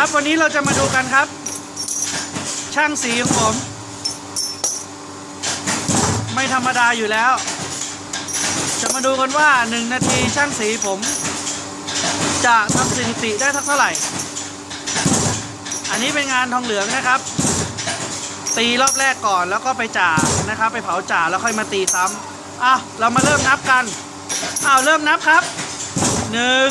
ครับวันนี้เราจะมาดูกันครับ ช่างสีของผม ไม่ธรรมดาอยู่แล้ว จะมาดูกันว่า 1 นาทีช่างสีผม จะทำสถิติได้สักเท่าไหร่ อันนี้เป็นงานทองเหลืองนะครับ ตีรอบแรกก่อนแล้วก็ไปจ่านะครับ ไปเผาจ่าแล้วค่อยมาตีซ้ำอะเรามาเริ่มนับกันอ้าวเริ่มนับครับหนึ่ง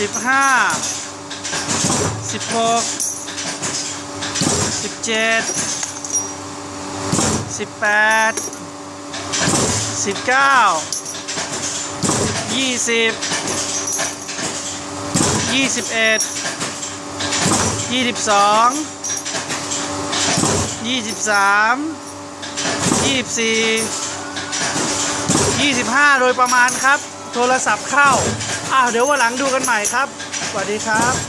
สิบห้าสิบหกสิบเจ็ดสิบแปดสิบเก้ายี่สิบยี่สิบเอ็ดยี่สิบสองยี่สิบสามยี่สิบสี่ยี่สิบห้าโดยประมาณครับ โทรศัพท์เข้า อ้าวเดี๋ยววันหลังดูกันใหม่ครับ สวัสดีครับ